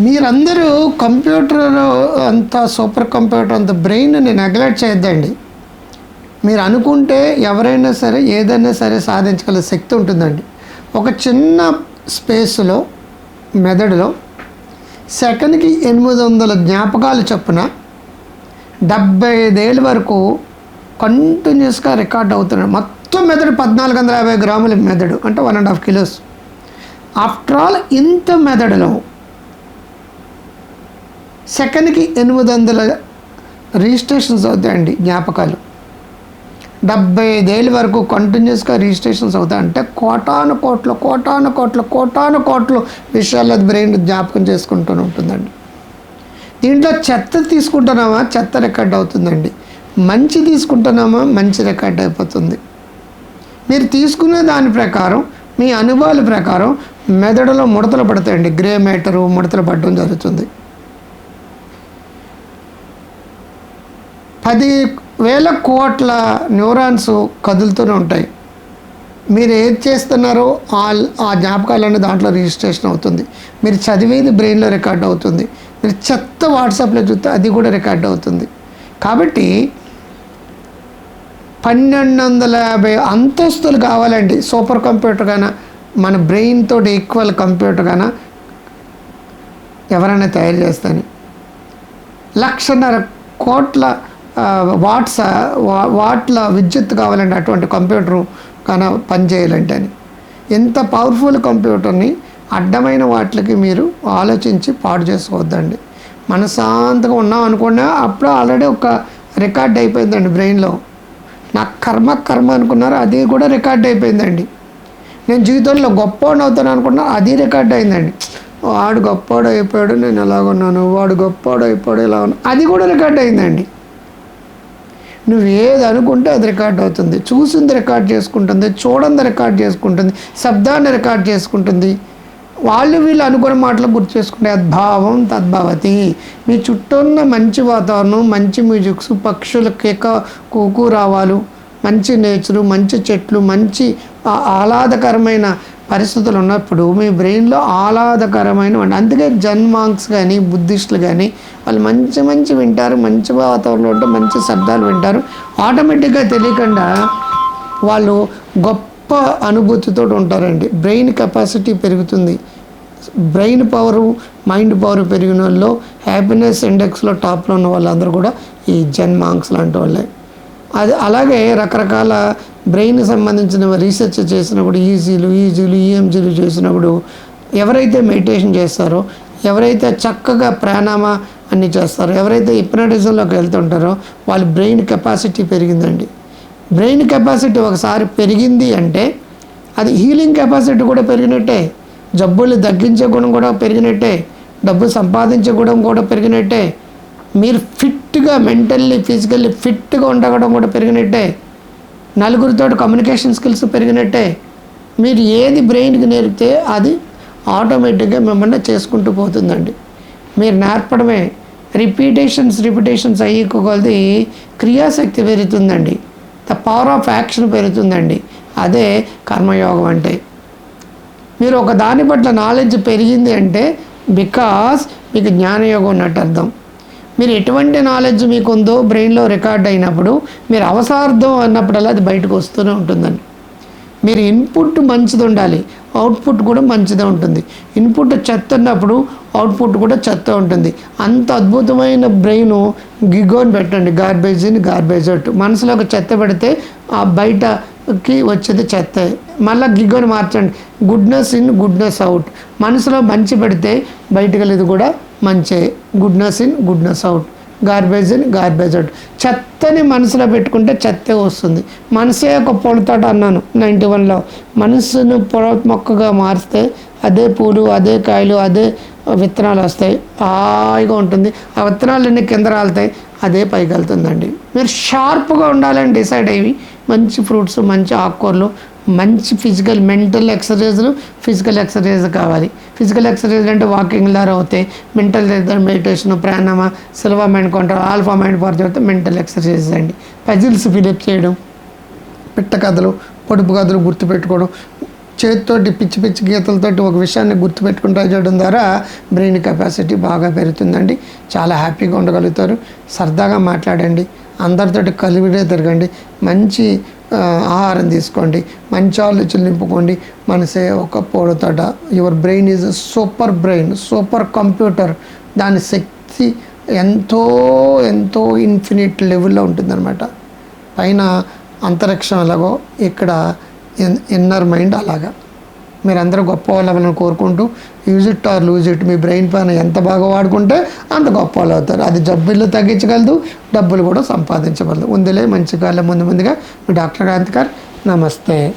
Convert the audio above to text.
మీరందరూ కంప్యూటర్ అంత super computer అంత బ్రెయిన్ని నెగ్లెక్ట్ చేయొద్దండి. మీరు అనుకుంటే ఎవరైనా సరే ఏదైనా సరే సాధించగల శక్తి ఉంటుందండి. ఒక చిన్న స్పేస్లో మెదడులో సెకండ్కి ఎనిమిది వందల జ్ఞాపకాలు చొప్పున డెబ్బై ఐదేళ్ళ వరకు కంటిన్యూస్గా రికార్డ్ అవుతున్నాడు. మొత్తం మెదడు పద్నాలుగు వందల యాభై గ్రాముల మెదడు అంటే one and half kilos. After all ఇంత మెదడులో సెకండ్కి ఎనిమిది వందల రిజిస్ట్రేషన్స్ అవుతాయండి జ్ఞాపకాలు. డెబ్బై ఐదేళ్ళ వరకు కంటిన్యూస్గా రిజిస్ట్రేషన్స్ అవుతాయంటే కోటాను కోట్ల కోటాను కోట్ల కోటాను కోట్లు విషయాలు అది బ్రెయిన్ జ్ఞాపకం చేసుకుంటూ ఉంటుందండి. దీంట్లో చెత్త తీసుకుంటున్నామా? చెత్త రికార్డ్ అవుతుందండి. మంచి తీసుకుంటున్నామా? మంచి రికార్డ్ అయిపోతుంది. మీరు తీసుకునే దాని ప్రకారం మీ అనుభవాల ప్రకారం మెదడులో ముడతలు పడతాయండి. గ్రే మ్యాటరు ముడతలు పడడం జరుగుతుంది. పది వేల కోట్ల న్యూరాన్స్ కదులుతూనే ఉంటాయి. మీరు ఏది చేస్తున్నారో ఆ ఆ జ్ఞాపకాలన్నీ దాంట్లో రిజిస్ట్రేషన్ అవుతుంది. మీరు చదివేది బ్రెయిన్లో రికార్డ్ అవుతుంది. మీరు చెత్త వాట్సాప్లో చూస్తే అది కూడా రికార్డ్ అవుతుంది. కాబట్టి పన్నెండు వందల యాభై అంతస్తులు కావాలండి. సూపర్ కంప్యూటర్ గాన మన బ్రెయిన్ తోటి ఈక్వల్ కంప్యూటర్ గాన ఎవరైనా తయారు చేస్తాను లక్షన్నర కోట్ల వాట్స్ వా- వాట్ల విద్యుత్ కావాలండి అటువంటి కంప్యూటరు కానీ పనిచేయాలంటే అని ఎంత పవర్ఫుల్ కంప్యూటర్ని అడ్డమైన వాటికి మీరు ఆలోచించి పాడు చేసుకోవద్దండి. మనశాంతంగా ఉన్నాం అనుకున్నా అప్పుడు ఆల్రెడీ ఒక రికార్డ్ అయిపోయిందండి బ్రెయిన్లో. నాకు కర్మ కర్మ అనుకున్నారు అది కూడా రికార్డ్ అయిపోయిందండి. నేను జీవితంలో గొప్పవాడిని అవుతాను అనుకున్నా అది రికార్డ్ అయిందండి. వాడు గొప్పవాడు అయిపోయాడు నేను ఎలాగున్నాను? వాడు గొప్పవాడు అయిపోయాడు ఇలా ఉన్నాను అది కూడా రికార్డ్ అయిందండి. నువ్వు ఏది అనుకుంటే అది రికార్డ్ అవుతుంది. చూసింది రికార్డ్ చేసుకుంటుంది చూడంది రికార్డ్ చేసుకుంటుంది శబ్దాన్ని రికార్డ్ చేసుకుంటుంది. వాళ్ళు వీళ్ళు అనుకున్న మాటలు గుర్తు చేసుకుంటే అద్భావం తద్భవతి. మీ చుట్టూ ఉన్న మంచి వాతావరణం మంచి మ్యూజిక్స్ పక్షుల కేక కూకు రావాలు మంచి నేచరు మంచి చెట్లు మంచి ఆహ్లాదకరమైన పరిస్థితులు ఉన్నప్పుడు మీ బ్రెయిన్లో ఆహ్లాదకరమైన అందుకే జన్మాంక్స్ కానీ బుద్ధిస్టులు కానీ వాళ్ళు మంచి మంచి వింటారు మంచి వాతావరణంలో ఉంటే మంచి శబ్దాలు వింటారు. ఆటోమేటిక్గా తెలియకుండా వాళ్ళు గొప్ప అనుభూతితో ఉంటారండి. బ్రెయిన్ కెపాసిటీ పెరుగుతుంది. బ్రెయిన్ పవరు మైండ్ పవర్ పెరిగిన వాళ్ళు హ్యాపీనెస్ ఇండెక్స్లో టాప్లో ఉన్న వాళ్ళందరూ కూడా ఈ జన్మాంక్స్ లాంటి వాళ్ళే. అది అలాగే రకరకాల బ్రెయిన్కి సంబంధించిన రీసెర్చ్ చేసినప్పుడు ఈజీలు ఈజీలు ఈఎంజీలు చేసినప్పుడు ఎవరైతే మెడిటేషన్ చేస్తారో ఎవరైతే చక్కగా ప్రాణామ అన్ని చేస్తారో ఎవరైతే హిప్నటిజంలోకి వెళ్తుంటారో వాళ్ళ బ్రెయిన్ కెపాసిటీ పెరిగిందండి. బ్రెయిన్ కెపాసిటీ ఒకసారి పెరిగింది అంటే అది హీలింగ్ కెపాసిటీ కూడా పెరిగినట్టే జబ్బులు తగ్గించే గుణం కూడా పెరిగినట్టే డబ్బు సంపాదించే గుణం కూడా పెరిగినట్టే మీరు ఫిట్గా మెంటల్లీ ఫిజికల్లీ ఫిట్గా ఉండగడం కూడా పెరిగినట్టే నలుగురితో కమ్యూనికేషన్ స్కిల్స్ పెరిగినట్టే మీరు ఏది బ్రెయిన్కి నేర్పితే అది ఆటోమేటిక్గా మిమ్మల్ని చేసుకుంటూ పోతుందండి. మీరు నేర్పడమే రిపీటేషన్స్ రిపీటేషన్స్ అయ్యి కొలది క్రియాశక్తి పెరుగుతుందండి. ద పవర్ ఆఫ్ యాక్షన్ పెరుగుతుందండి. అదే కర్మయోగం అంటే. మీరు ఒక దాని పట్ల నాలెడ్జ్ పెరిగింది అంటే బికాస్ మీకు జ్ఞానయోగం ఉన్నట్టు అర్థం. మీరు ఎటువంటి నాలెడ్జ్ మీకు ఉందో బ్రెయిన్లో రికార్డ్ అయినప్పుడు మీరు అవసార్థం అన్నప్పుడల్లా అది బయటకు వస్తూనే ఉంటుందండి. మీరు ఇన్పుట్ మంచిది ఉండాలి అవుట్పుట్ కూడా మంచిదే ఉంటుంది. ఇన్పుట్ చెత్త ఉన్నప్పుడు అవుట్పుట్ కూడా చెత్త ఉంటుంది. అంత అద్భుతమైన బ్రెయిన్ గిగోని పెట్టండి. గార్బేజ్ ఇన్ గార్బేజ్ అవుట్ మనసులో ఒక చెత్త పెడితే ఆ బయటకి వచ్చేది చెత్త. మళ్ళీ గిగోని మార్చండి. గుడ్నెస్ ఇన్ గుడ్నెస్ అవుట్ మనసులో మంచి పెడితే బయటకెళ్ళేది కూడా మంచే. Goodness in goodness out garbage in garbage out చెత్తని మనసులో పెట్టుకుంటే చెత్తే వస్తుంది. మనసే ఒక పొలతోట అన్నాను నైంటీ వన్లో. మనసును పొల మొక్కగా మారిస్తే అదే పూలు అదే కాయలు అదే విత్తనాలు వస్తాయి. హాయిగా ఉంటుంది. ఆ విత్తనాలన్నీ కింద రాలుతాయి. అదే పైకి వెళ్తుందండి మీరు షార్ప్గా ఉండాలని డిసైడ్ అయ్యి. మంచి ఫ్రూట్స్ మంచి ఆకుకూరలు మంచి ఫిజికల్ మెంటల్ ఎక్సర్సైజ్లు ఫిజికల్ ఎక్సర్సైజ్ కావాలి. ఫిజికల్ ఎక్సర్సైజ్ అంటే వాకింగ్ ద్వారా అవుతాయి mental meditation ప్రాణామ Silva mind control alpha mind power చదివితే మెంటల్ ఎక్సర్సైజ్ అండి. పజిల్స్ ఫిలప్ చేయడం పిట్ట కథలు పొడుపు కథలు గుర్తుపెట్టుకోవడం చేతితోటి పిచ్చి పిచ్చి గీతలతోటి ఒక విషయాన్ని గుర్తుపెట్టుకుని ట్రై చేయడం ద్వారా బ్రెయిన్ కెపాసిటీ బాగా పెరుగుతుందండి. చాలా హ్యాపీగా ఉండగలుగుతారు. సరదాగా మాట్లాడండి. అందరితోటి కలివిడే తిరగండి. మంచి ఆహారం తీసుకోండి. మంచి ఆలోచనలు నింపుకోండి. మనసే ఒక పోడుతాడ your brain is super brain super computer దాని శక్తి ఎంతో ఎంతో ఇన్ఫినిట్ లెవెల్లో ఉంటుందన్నమాట. పైన అంతరిక్షం ఎలాగో ఇక్కడ ఇన్నర్ మైండ్ అలాగా. మీరందరూ గొప్ప వాళ్ళని కోరుకుంటూ use it or lose it me brain పైన ఎంత బాగా వాడుకుంటే అంత గొప్ప వాళ్ళు అవుతారు. అది జబ్బులు తగ్గించగలదు డబ్బులు కూడా సంపాదించగలదు ఉందిలే మంచి కాలం ముందు ముందుగా మీ డాక్టర్ కాంతి గారు నమస్తే.